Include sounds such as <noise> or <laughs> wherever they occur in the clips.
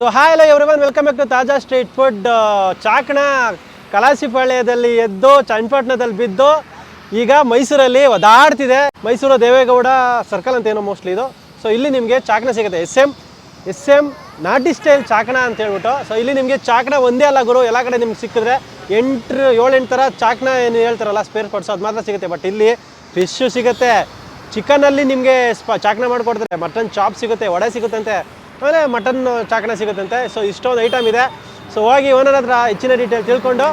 So hi ಎಲ್ಲ everyone welcome back to Taaza street food ಚಾಕಣ ಕಲಾಸಿಪಾಳ್ಯದಲ್ಲಿ ಎದ್ದು, ಚನ್ನಪಟ್ಟಣದಲ್ಲಿ ಬಿದ್ದು, ಈಗ ಮೈಸೂರಲ್ಲಿ ಒದಾಡ್ತಿದೆ ಮೈಸೂರು ದೇವೇಗೌಡ ಸರ್ಕಲ್ ಅಂತ ಏನೋ ಮೋಸ್ಟ್ಲಿ ಇದು. ಸೊ ಇಲ್ಲಿ ನಿಮಗೆ ಚಾಕಣ ಸಿಗುತ್ತೆ. ಎಸ್ ಎಂ ಎಸ್ ಎಂ ನಾಟಿ ಸ್ಟೈಲ್ ಚಾಕಣ ಅಂತ ಹೇಳ್ಬಿಟ್ಟು. ಸೊ ಇಲ್ಲಿ ನಿಮಗೆ ಚಾಕಣ ಒಂದೇ ಅಲ್ಲ ಗುರು. ಎಲ್ಲ ಕಡೆ ನಿಮ್ಗೆ ಸಿಕ್ಕಿದ್ರೆ ಎಂಟು ಏಳೆಂಟು ಥರ ಚಾಕಣ ಏನು ಹೇಳ್ತಾರಲ್ಲ ಸ್ಪೇರ್ ಪಾರ್ಟ್ಸ್ ಅದು ಮಾತ್ರ ಸಿಗುತ್ತೆ. ಬಟ್ ಇಲ್ಲಿ ಫಿಶ್ಶು ಸಿಗುತ್ತೆ. ಚಿಕನಲ್ಲಿ ನಿಮಗೆ ಸ್ಪ ಚಾಕಣ ಮಾಡಿಕೊಡ್ತಾರೆ. ಮಟನ್ ಚಾಪ್ ಸಿಗುತ್ತೆ. ವಡೆ ಸಿಗುತ್ತಂತೆ. ಆಮೇಲೆ ಮಟನ್ ಚಾಕನ ಸಿಗುತ್ತಂತೆ. ಸೊ ಇಷ್ಟೊಂದು ಐಟಮ್ ಇದೆ. ಸೊ ಹೋಗಿ ಓನರ್ ಹತ್ರ ಹೆಚ್ಚಿನ ಡೀಟೇಲ್ ತಿಳ್ಕೊಂಡು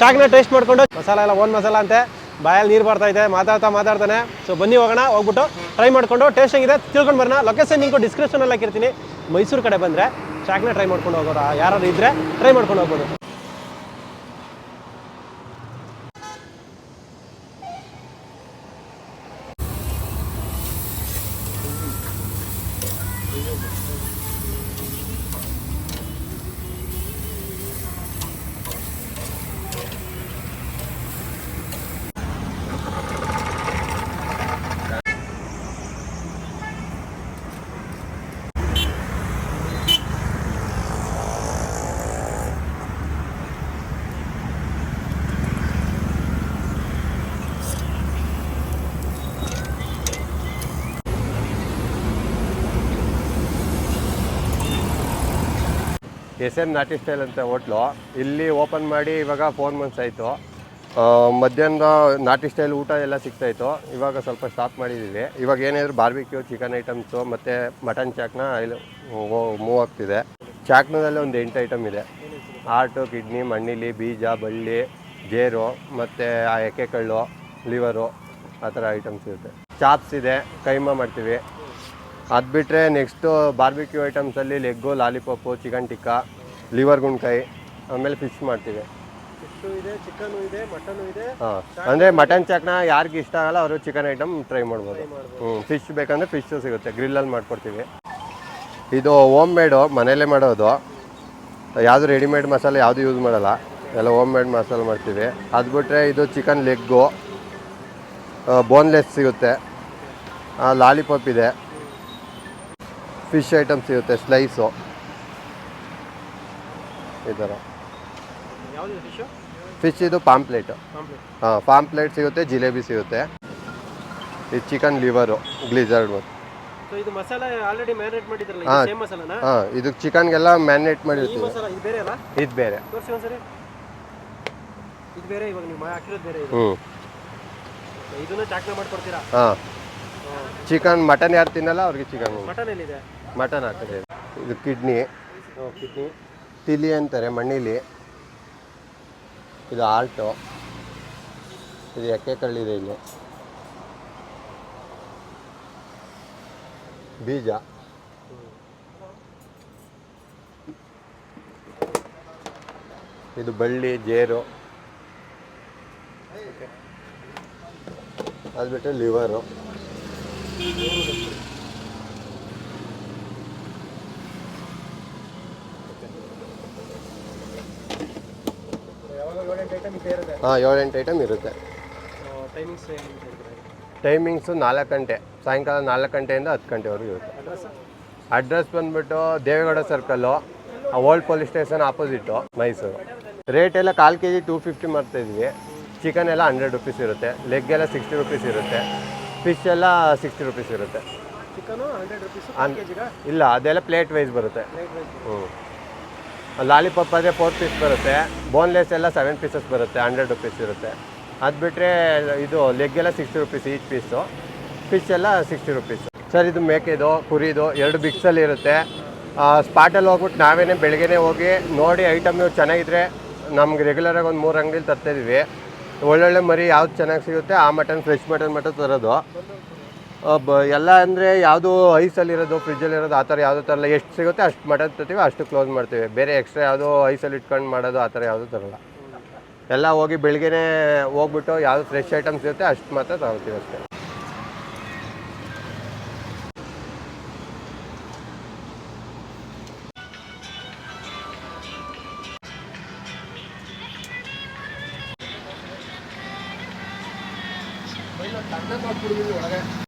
ಚಾಕ್ನ ಟೇಸ್ಟ್ ಮಾಡಿಕೊಂಡು ಮಸಾಲ ಎಲ್ಲ ಓನ್ ಮಸಾಲ ಅಂತೆ. ಬಾಯಲ್ಲಿ ನೀರು ಬರ್ತಾ ಇದೆ, ಮಾತಾಡ್ತಾ ಮಾತಾಡ್ತಾನೆ. ಸೊ ಬನ್ನಿ ಹೋಗೋಣ, ಹೋಗ್ಬಿಟ್ಟು ಟ್ರೈ ಮಾಡಿಕೊಂಡು ಟೇಸ್ಟ್ ಹೆಂಗಿದೆ ತಿಳ್ಕೊಂಡು ಬರೋಣ. ಲೊಕೇಶನ್ ನಿಮ್ಗೆ ಡಿಸ್ಕ್ರಿಪ್ಷನಲ್ಲಿ ಹಾಕಿರ್ತೀನಿ. ಮೈಸೂರು ಕಡೆ ಬಂದರೆ ಚಾಕ್ನ ಟ್ರೈ ಮಾಡ್ಕೊಂಡು ಹೋಗೋರು ಯಾರು ಇದ್ದರೆ ಟ್ರೈ ಮಾಡ್ಕೊಂಡು ಹೋಗ್ಬೋದು. ಎಸ್ ಎನ್ ನಾಟಿ ಸ್ಟೈಲ್ ಅಂತ ಹೋಟ್ಲು. ಇಲ್ಲಿ ಓಪನ್ ಮಾಡಿ ಇವಾಗ ಫೋರ್ ಮಂತ್ಸ್ ಆಯಿತು. ಮಧ್ಯಾಹ್ನದ ನಾಟಿ ಸ್ಟೈಲ್ ಊಟ ಎಲ್ಲ ಸಿಗ್ತಾಯಿತ್ತು ಇವಾಗ ಸ್ವಲ್ಪ ಸ್ಟಾಪ್ ಮಾಡಿದ್ದೀವಿ ಇವಾಗ ಏನಿದ್ರು ಬಾರ್ಬಿಕ್ಯೂ ಚಿಕನ್ ಐಟಮ್ಸು ಮತ್ತು ಮಟನ್ ಚಾಕ್ನ ಇಲ್ಲಿ ಮೂವ್ ಆಗ್ತಿದೆ. ಚಾಕ್ನದಲ್ಲಿ ಒಂದು ಎಂಟು ಐಟಮ್ ಇದೆ. ಆರ್ಟು ಕಿಡ್ನಿ ಮಣ್ಣಿಲಿ, ಬೀಜ, ಬಳ್ಳಿ, ಜೇರು, ಮತ್ತು ಆ ಎಕ್ಕೆಕಳ್ಳು ಲಿವರು ಆ ಥರ ಐಟಮ್ಸ್ ಇರುತ್ತೆ. ಚಾಪ್ಸ್ ಇದೆ, ಕೈಮಾ ಮಾಡ್ತೀವಿ. ಅದು ಬಿಟ್ಟರೆ next barbecue ಐಟಮ್ಸಲ್ಲಿ leg lollipop chicken tikka liver ಗುಂಡ್ಕಾಯಿ ಆಮೇಲೆ ಫಿಶ್ ಮಾಡ್ತೀವಿ. ಹಾಂ ಅಂದರೆ ಮಟನ್ ಚಕ್ನ ಯಾರಿಗೆ ಇಷ್ಟ ಆಗಲ್ಲ ಅವರು ಚಿಕನ್ ಐಟಮ್ ಟ್ರೈ ಮಾಡ್ಬೋದು. ಹ್ಞೂ ಫಿಶ್ ಬೇಕಂದರೆ ಫಿಶ್ಶು ಸಿಗುತ್ತೆ ಗ್ರಿಲ್ಲಲ್ಲಿ ಮಾಡ್ಕೊಡ್ತೀವಿ. ಇದು ಹೋಮ್ ಮೇಡು ಮನೇಲೇ ಮಾಡೋದು. ಯಾವುದು ರೆಡಿಮೇಡ್ ಮಸಾಲೆ ಯಾವುದು ಯೂಸ್ ಮಾಡಲ್ಲ ಎಲ್ಲ ಹೋಮ್ ಮೇಡ್ ಮಸಾಲೆ ಮಾಡ್ತೀವಿ. ಅದು ಬಿಟ್ಟರೆ ಇದು ಚಿಕನ್ ಲೆಗ್ಗು ಬೋನ್ಲೆಸ್ ಸಿಗುತ್ತೆ. ಲಾಲಿಪಾಪ್ ಇದೆ. ಫಿಶ್ ಐಟಮ್ ಸಿಗುತ್ತೆ ಸ್ಲೈಸು. ಈ ಥರ. ಫಿಶ್? ಇದು ಪಾಂಪ್ಲೇಟು. ಹಾಂ ಪಾಂಪ್ಲೇಟ್ ಸಿಗುತ್ತೆ ಜಿಲೇಬಿ ಸಿಗುತ್ತೆ. ಇದು ಚಿಕನ್ ಲಿವರು ಗ್ಲಿಜರ್ಡ್ ಹಾ. ಹಾಂ ಇದು ಚಿಕನ್ಗೆಲ್ಲ ಮ್ಯಾರಿನೇಟ್ ಮಾಡಿರ್ತೀವಿ. ಇದು ಬೇರೆ ಹ್ಞೂ ಹಾಂ. ಚಿಕನ್ ಮಟನ್ ಯಾರು ತಿನ್ನಲ್ಲ ಅವ್ರಿಗೆ ಚಿಕನ್. ಮಟನ್ ಮಟನ್ ಹಾಕಿದೆ. ಇದು ಕಿಡ್ನಿ. ಕಿಡ್ನಿ. ತಿಲಿ ಅಂತಾರೆ ಮಣ್ಣಿಲಿ ಇದು ಆಲ್ಟು. ಇದು ಎಕ್ಕೆ ಕಳ್ಳಿದೆ ಇಲ್ಲಿ? ಬೀಜ. ಇದು ಬಳ್ಳಿ ಜೇರು. ಅದು ಬಿಟ್ಟರೆ ಲಿವರು ಯಾವಾಗ ಏಳೆಂಟು ಐಟಮ್ ಇದ್ದೇ ಇರುತ್ತೆ ಹಾಂ ಏಳೆಂಟು ಐಟಮ್ ಇರುತ್ತೆ. ಟೈಮಿಂಗ್ಸ್ ನಾಲ್ಕು ಗಂಟೆ ಸಾಯಂಕಾಲ ನಾಲ್ಕು ಗಂಟೆಯಿಂದ ಹತ್ತು ಗಂಟೆವರೆಗೂ ಇರುತ್ತೆ. ಅಡ್ರೆಸ್ ಬಂದುಬಿಟ್ಟು Devegowda circle old police station opposite Mysore rate ಎಲ್ಲ ಕಾಲು ಕೆ ಜಿ ಟೂ ಫಿಫ್ಟಿ ಮಾಡ್ತಾಯಿದ್ವಿ ಚಿಕನ್ ಎಲ್ಲ ಹಂಡ್ರೆಡ್ ರುಪೀಸ್ ಇರುತ್ತೆ. ಲೆಗ್ ಎಲ್ಲ ಸಿಕ್ಸ್ಟಿ ರುಪೀಸ್ ಇರುತ್ತೆ. ಫಿಶ್ ಎಲ್ಲ ಸಿಕ್ಸ್ಟಿ ರುಪೀಸ್ ಇರುತ್ತೆ. ಇಲ್ಲ ಅದೆಲ್ಲ ಪ್ಲೇಟ್ ವೈಸ್ ಬರುತ್ತೆ. ಹ್ಞೂ ಲಾಲಿಪಾಪ್ ಆದರೆ ಫೋರ್ ಪೀಸ್ ಬರುತ್ತೆ. ಬೋನ್ಲೆಸ್ ಎಲ್ಲ ಸೆವೆನ್ ಪೀಸಸ್ ಬರುತ್ತೆ ಹಂಡ್ರೆಡ್ ರುಪೀಸ್ ಇರುತ್ತೆ. ಅದು ಬಿಟ್ಟರೆ ಇದು ಲೆಗ್ ಎಲ್ಲ sixty rupees each piece fish ಎಲ್ಲ ಸಿಕ್ಸ್ಟಿ ರುಪೀಸ್ ಸರ್ ಇದು ಮೇಕೆದು, ಕುರಿದು ಎರಡು ಬಿಕ್ಸಲ್ಲಿ ಇರುತ್ತೆ. ಸ್ಪಾಟಲ್ಲಿ ಹೋಗ್ಬಿಟ್ಟು ನಾವೇನೇ ಬೆಳಗ್ಗೆನೇ ಹೋಗಿ ನೋಡಿ ಐಟಮ್ ಚೆನ್ನಾಗಿದ್ರೆ ನಮ್ಗೆ ರೆಗ್ಯುಲರಾಗಿ ಒಂದು ಮೂರು ಅಂಗಡಿಲಿ ತರ್ತಾಯಿದ್ವಿ ಒಳ್ಳೊಳ್ಳೆ ಮರಿ ಯಾವ್ದು ಚೆನ್ನಾಗಿ ಸಿಗುತ್ತೆ, ಆ ಮಟನ್ ಫ್ರೆಶ್ ಮಟನ್ ಮಟನ್ ತರೋದು. ಬ, ಎಲ್ಲ ಅಂದರೆ ಯಾವುದು ಐಸಲ್ಲಿರೋದು ಫ್ರಿಜ್ಜಲ್ಲಿರೋದು ಆ ಥರ ಯಾವುದೋ ತರಲ್ಲ ಎಷ್ಟು ಸಿಗುತ್ತೆ ಅಷ್ಟು ಮಟನ್ ತರ್ತೀವಿ, ಅಷ್ಟು ಕ್ಲೋಸ್ ಮಾಡ್ತೀವಿ. ಬೇರೆ ಎಕ್ಸ್ಟ್ರಾ ಯಾವುದೋ ಐಸಲ್ಲಿ ಇಟ್ಕೊಂಡು ಮಾಡೋದು, ಆ ಥರ ಯಾವುದೂ ತರಲ್ಲ. ಎಲ್ಲ ಹೋಗಿ ಬೆಳಗ್ಗೆನೇ ಹೋಗ್ಬಿಟ್ಟು ಯಾವುದು ಫ್ರೆಶ್ ಐಟಮ್ಸ್ ಇರುತ್ತೆ, ಅಷ್ಟು ಮಾತ್ರ ತಗೋತೀವಿ ಅಷ್ಟೇ. ಒಳಗೆ.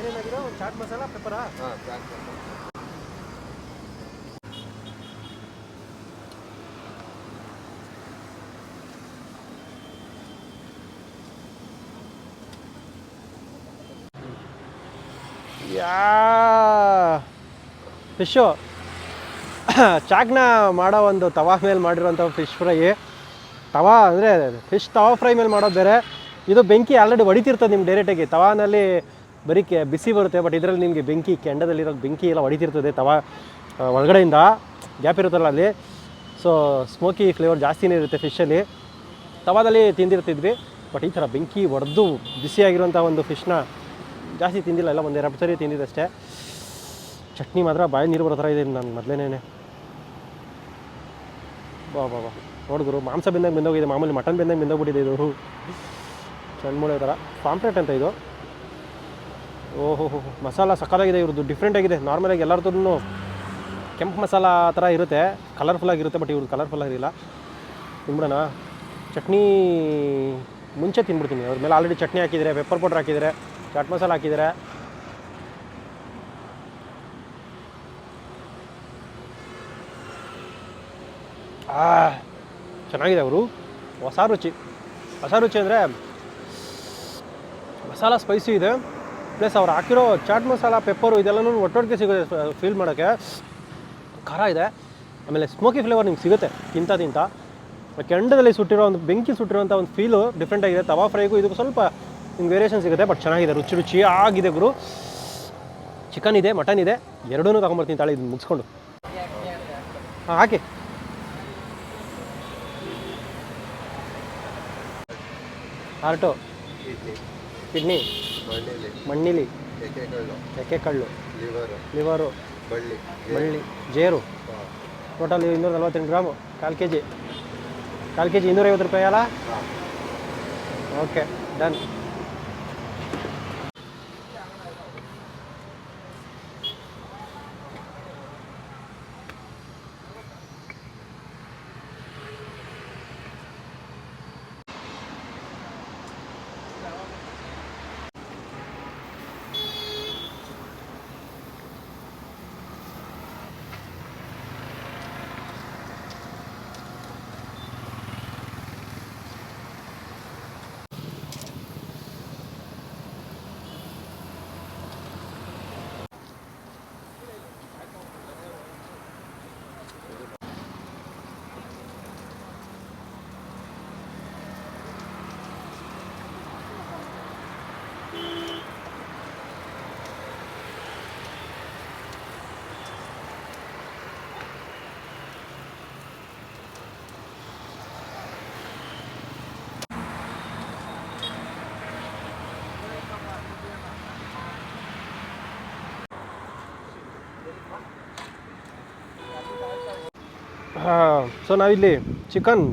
ಏನೇನಾಗಿರೋ ಒಂದು ಚಾಟ್ ಮಸಾಲ ಪೆಪ್ಪರಾ ಹಾಂ ಸಾಕು ಯಾ ಫಿಶ್ಶು <coughs> ಚಾಕ್ನ ಮಾಡೋ ಒಂದು ತವಾ ಮೇಲೆ ಮಾಡಿರೋಂಥ ಫಿಶ್ ಫ್ರೈ ತವಾ ಅಂದರೆ ಫಿಶ್ ತವಾ ಫ್ರೈ ಮೇಲೆ ಮಾಡೋದು ಬೇರೆ. ಇದು ಬೆಂಕಿ ಆಲ್ರೆಡಿ ಹೊಡಿತಿರ್ತದೆ ನಿಮ್ಮ ಡೈರೆಕ್ಟಾಗಿ ತವಾನಲ್ಲಿ ಬರೀ ಕೆ ಬಿಸಿ ಬರುತ್ತೆ ಬಟ್ ಇದರಲ್ಲಿ ನಿಮಗೆ ಬೆಂಕಿ, ಕೆಂಡದಲ್ಲಿರೋ ಬೆಂಕಿ ಎಲ್ಲ ಹೊಡಿತಿರ್ತದೆ, ತವಾ ಒಳಗಡೆಯಿಂದ ಗ್ಯಾಪ್ ಇರುತ್ತಲ್ಲ ಅಲ್ಲಿ. ಸೊ ಸ್ಮೋಕಿ ಫ್ಲೇವರ್ ಜಾಸ್ತಿನೇ ಇರುತ್ತೆ ಫಿಶಲ್ಲಿ ತವಾದಲ್ಲಿ ತಿಂದಿರ್ತಿದ್ವಿ ಬಟ್ ಈ ಥರ ಬೆಂಕಿ ಹೊಡೆದು ಬಿಸಿಯಾಗಿರುವಂಥ ಒಂದು ಫಿಶ್ನ ಜಾಸ್ತಿ ತಿಂದಿಲ್ಲ, ಎಲ್ಲ ಒಂದು ಎರಡು ಸರಿ ತಿಂದಿದ್ದಷ್ಟೇ ಚಟ್ನಿ ಮಾತ್ರ ಬಾಯಿ ನೀರು ಬರೋ ಥರ ಇದೆ ನಾನು ಮೊದಲೇನೇ ಬಾ ಬಾ ಬಾ. ನೋಡಿದ್ರು ಮಾಂಸ ಬೆಂದಾಗ ಬೆಂದೋಗಿದೆ, ಮಾಮೂಲಿ ಮಟನ್ ಬೆಂದಾಗ ಬೆಂದೋಗ್ಬಿಟ್ಟಿದೆ ಇದು. ಮೂಳೆ ಥರ. ಪಾಂಪ್ಲೆಟ್ ಅಂತ ಇದು. ಓಹೋ ಮಸಾಲ ಸಕ್ಕತ್ತಾಗಿದೆ ಇವ್ರದ್ದು. ಡಿಫ್ರೆಂಟ್ ಆಗಿದೆ. ನಾರ್ಮಲಾಗಿ ಎಲ್ಲರದ್ದು ಕೆಂಪು ಮಸಾಲ ಆ ಥರ ಇರುತ್ತೆ. ಕಲರ್ಫುಲ್ ಆಗಿರುತ್ತೆ ಬಟ್ ಇವ್ರದ್ದು ಕಲರ್ಫುಲ್ ಆಗಿರಲಿಲ್ಲ ತಿನ್ಬಿಡೋಣ. ಚಟ್ನಿ ಮುಂಚೆ ತಿನ್ಬಿಡ್ತೀನಿ. ಅದ್ರ ಮೇಲೆ ಆಲ್ರೆಡಿ ಚಟ್ನಿ ಹಾಕಿದರೆ ಪೆಪ್ಪರ್ ಪೌಡ್ರ್ ಹಾಕಿದರೆ ಚಾಟ್ ಮಸಾಲ ಹಾಕಿದರೆ. ಚೆನ್ನಾಗಿದೆ ಅವರು. ಹೊಸ ರುಚಿ. ಹೊಸ ರುಚಿ ಅಂದರೆ ಮಸಾಲ ಸ್ಪೈಸಿ ಇದೆ. ಪ್ಲಸ್ ಅವ್ರು ಹಾಕಿರೋ ಚಾಟ್ ಮಸಾಲ, ಪೆಪ್ಪರು ಇದೆಲ್ಲನೂ ಒಟ್ಟೊಟ್ಟಿಗೆ ಸಿಗುತ್ತೆ ಫೀಲ್ ಮಾಡೋಕ್ಕೆ. ಖಾರ ಇದೆ. ಆಮೇಲೆ ಸ್ಮೋಕಿ ಫ್ಲೇವರ್ ನಿಮ್ಗೆ ಸಿಗುತ್ತೆ, ತಿಂತ ತಿಂತ. ಕೆಂಡದಲ್ಲಿ ಸುಟ್ಟಿರೋ ಒಂದು, ಬೆಂಕಿ ಸುಟ್ಟಿರೋಂಥ ಒಂದು ಫೀಲು ಡಿಫ್ರೆಂಟ್ ಆಗಿದೆ. ತವಾ ಫ್ರೈಗೂ ಇದಕ್ಕೂ ಸ್ವಲ್ಪ ನಿಮ್ಗೆ ವೇರಿಯೇಷನ್ ಸಿಗುತ್ತೆ ಬಟ್ ಚೆನ್ನಾಗಿದೆ, ರುಚಿ ರುಚಿ ಆಗಿದೆ ಗುರು. ಚಿಕನ್ ಇದೆ ಮಟನ್ ಇದೆ ಎರಡೂ ತಗೊಂಬರ್ತೀನಿ ತಾಳಿ, ಇದನ್ನು ಮುಗಿಸ್ಕೊಂಡು. ಹಾಂ, ಹಾಕಿ. ಹಾರ್ಟು ಕಿಡ್ನಿ ಮಣ್ಣಿಲಿ. ಎಕೆ ಲಿವರು. ಲಿವರು. ಬಳ್ಳಿ. ಬಳ್ಳಿ. ಜೇರು. ಟೋಟಲ್ ಇನ್ನೂರ ನಲ್ವತ್ತೆಂಟು ಗ್ರಾಮು. ಕಾಲು ಕೆ ಜಿ ಕಾಲು ಕೆ ಜಿ ಇನ್ನೂರೈವತ್ತು ರೂಪಾಯಿ ಅಲ್ಲ? Okay done. ಸೊ ನಾವಿಲ್ಲಿ ಚಿಕನ್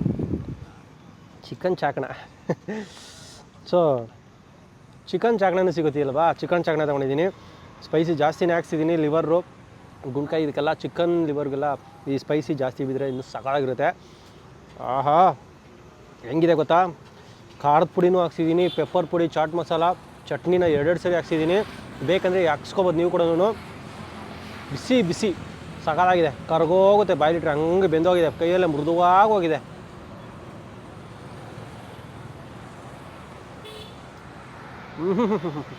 ಚಿಕನ್. ಚಾಕಣ ಸೊ ಚಿಕನ್ ಚಾಕಣನೂ ಸಿಗುತ್ತಿಲ್ವಾ ಚಿಕನ್ ಚಾಕಣ ತೊಗೊಂಡಿದ್ದೀನಿ. ಸ್ಪೈಸಿ ಜಾಸ್ತಿನೇ ಹಾಕ್ಸಿದ್ದೀನಿ ಲಿವರು ಗುಂಡ್ಕಾಯಿ ಇದಕ್ಕೆಲ್ಲ ಚಿಕನ್ ಲಿವರ್ಗೆಲ್ಲ ಈ ಸ್ಪೈಸಿ ಜಾಸ್ತಿ ಬಿದ್ದರೆ ಇನ್ನೂ ಸಕಾಲಾಗಿರುತ್ತೆ ಆಹಾ, ಹೆಂಗಿದೆ ಗೊತ್ತಾ? ಖಾರದ ಪುಡಿನೂ ಹಾಕ್ಸಿದ್ದೀನಿ ಪೆಪ್ಪರ್ ಪುಡಿ ಚಾಟ್ ಮಸಾಲ ಚಟ್ನಿನ ಎರಡೆರಡು ಸರಿ ಹಾಕ್ಸಿದ್ದೀನಿ. ಬೇಕಂದರೆ ಹಾಕ್ಸ್ಕೊಬೋದು ನೀವು ಕೂಡ ಬಿಸಿ ಬಿಸಿ. ಸಕಾಲಾಗಿದೆ. ಕರ್ಗೋಗುತ್ತೆ ಬಾಯ್ಲಿಟ್ರೆ ಹಂಗೆ ಬೆಂದೋಗಿದೆ, ಕೈಯೆಲ್ಲ ಮೃದುವಾಗಿ ಹೋಗಿದೆ. <laughs>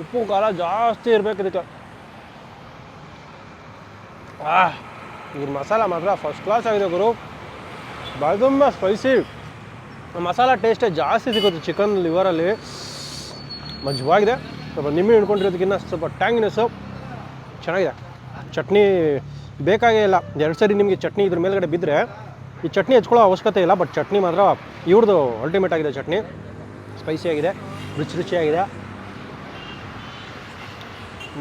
ಉಪ್ಪು ಖಾರ ಜಾಸ್ತಿ ಇರಬೇಕು ಇದಕ್ಕೆ. ಆ, ಈ ಮಸಾಲ ಮಾತ್ರ ಫಸ್ಟ್ ಕ್ಲಾಸ್ ಆಗಿದೆ ಗುರು. ತುಂಬ ಸ್ಪೈಸಿ ಮಸಾಲ ಟೇಸ್ಟೇ ಜಾಸ್ತಿ ಸಿಗುತ್ತೆ ಚಿಕನ್ ಲಿವರಲ್ಲಿ ಮಜವಾಗಿದೆ. ಸ್ವಲ್ಪ ನಿಮ್ಮೆ ಹಿಡ್ಕೊಂಡಿರೋದಕ್ಕಿಂತ ಸ್ವಲ್ಪ ಟ್ಯಾಂಗಿನೆಸ್ಸು ಚೆನ್ನಾಗಿದೆ. ಚಟ್ನಿ ಬೇಕಾಗೇ ಇಲ್ಲ. ಎರಡು ಸರಿ ನಿಮಗೆ ಚಟ್ನಿ ಇದ್ರ ಮೇಲ್ಗಡೆ ಬಿದ್ದರೆ ಈ ಚಟ್ನಿ ಹೆಚ್ಕೊಳ್ಳೋ ಅವಶ್ಯಕತೆ ಇಲ್ಲ ಬಟ್ ಚಟ್ನಿ ಮಾತ್ರ ಇವ್ರದ್ದು ಅಲ್ಟಿಮೇಟ್ ಆಗಿದೆ ಚಟ್ನಿ. ಸ್ಪೈಸಿ ಆಗಿದೆ, ರುಚಿ ರುಚಿಯಾಗಿದೆ.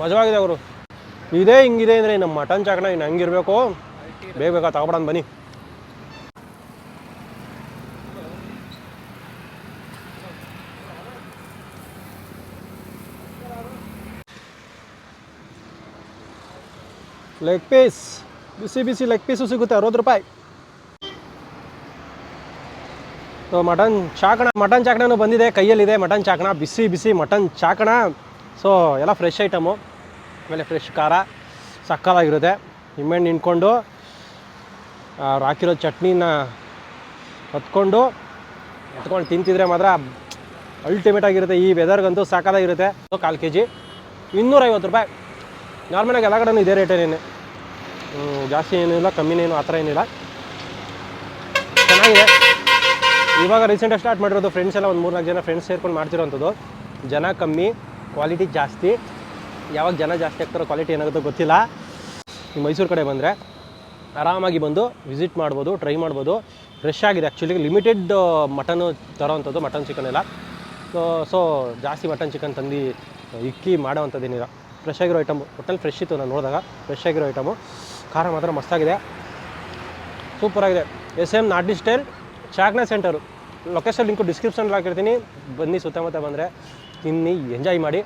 ಮಜವಾಗಿದೆ ಅವರು. ಇದೇ ಹಿಂಗಿದೆ ಅಂದರೆ ನಮ್ಮ ಮಟನ್ ಚಾಕಣ ಇನ್ನು ಹಂಗಿರಬೇಕು. ಬೇಗ ಬೇಗ ತಗೊಬಿಡೋಣ ಬನ್ನಿ. ಲೆಗ್ ಪೀಸ್ ಬಿಸಿ ಬಿಸಿ ಲೆಗ್ ಪೀಸು ಸಿಗುತ್ತೆ. ಅರವತ್ತು ರೂಪಾಯಿ. ಸೊ ಮಟನ್ ಚಾಕಣ ಮಟನ್ ಚಾಕಣನೂ ಬಂದಿದೆ. ಕೈಯಲ್ಲಿದೆ ಮಟನ್ ಚಾಕಣ. ಬಿಸಿ ಬಿಸಿ ಮಟನ್ ಚಾಕಣ. ಸೊ ಎಲ್ಲ ಫ್ರೆಶ್ ಐಟಮು ಆಮೇಲೆ ಫ್ರೆಶ್ ಖಾರ. ಸಕ್ಕತ್ತಾಗಿರುತ್ತೆ. ನಿಂಬೆಹಣ್ಣು ನಿಂತ್ಕೊಂಡು ಅವ್ರು ಹಾಕಿರೋ ಚಟ್ನಿನ ಹೊತ್ಕೊಂಡು ಹತ್ಕೊಂಡು ತಿಂತಿದ್ರೆ ಮಾತ್ರ ಅಲ್ಟಿಮೇಟ್ ಆಗಿರುತ್ತೆ. ಈ ವೆದರ್ಗಂತೂ ಸಾಕಾಗಿರುತ್ತೆ ಕಾಲು ಕೆ ಜಿ ಇನ್ನೂರೈವತ್ತು ರೂಪಾಯಿ. ನಾರ್ಮಲಾಗಿ ಎಲ್ಲ ಕಡೆನೂ ಇದೇ ರೇಟೇನೇನೆ ಜಾಸ್ತಿ ಏನಿಲ್ಲ ಕಮ್ಮಿನೇನು ಆ ಥರ ಏನಿಲ್ಲ. ಚೆನ್ನಾಗಿದೆ. ಇವಾಗ ರೀಸೆಂಟಾಗಿ ಸ್ಟಾರ್ಟ್ ಮಾಡಿರೋದು ಫ್ರೆಂಡ್ಸ್ ಎಲ್ಲ ಒಂದು ಮೂರ್ನಾಲ್ಕು ಜನ ಫ್ರೆಂಡ್ಸ್ ಸೇರ್ಕೊಂಡು ಮಾಡ್ತಿರೋವಂಥದ್ದು ಜನ ಕಮ್ಮಿ ಕ್ವಾಲಿಟಿ ಜಾಸ್ತಿ. ಯಾವಾಗ ಜನ ಜಾಸ್ತಿ ಆಗ್ತಾರೋ ಕ್ವಾಲಿಟಿ ಏನಾಗುತ್ತೋ ಗೊತ್ತಿಲ್ಲ. ಮೈಸೂರು ಕಡೆ ಬಂದರೆ ಆರಾಮಾಗಿ ಬಂದು ವಿಸಿಟ್ ಮಾಡ್ಬೋದು ಟ್ರೈ ಮಾಡ್ಬೋದು. ಫ್ರೆಶ್ ಆಗಿದೆ ಆ್ಯಕ್ಚುಲಿ ಲಿಮಿಟೆಡ್ ಮಟನ್ ತರೋವಂಥದ್ದು ಮಟನ್ ಚಿಕನ್ ಎಲ್ಲ. ಸೊ ಸೊ ಜಾಸ್ತಿ ಮಟನ್ ಚಿಕನ್ ತಂದು ಇಕ್ಕಿ ಮಾಡೋವಂಥದ್ದೇನಿಲ್ಲ ಫ್ರೆಶ್ ಆಗಿರೋ ಐಟಮು. ಒಟ್ಟಲ್ಲಿ ಫ್ರೆಶ್ ಇತ್ತು ನಾನು ನೋಡಿದಾಗ. ಫ್ರೆಶ್ ಆಗಿರೋ ಐಟಮು. ಖಾರ ಮಾತ್ರ ಮಸ್ತಾಗಿದೆ. ಸೂಪರಾಗಿದೆ S M not style ಚಾಕ್ನ centre. Location link ಡಿಸ್ಕ್ರಿಪ್ಷನಲ್ಲಿ ಹಾಕಿರ್ತೀನಿ. ಬನ್ನಿ ಸುತ್ತಮುತ್ತ ಬಂದರೆ. ತಿನ್ನಿ, ಎಂಜಾಯ್ ಮಾಡಿ.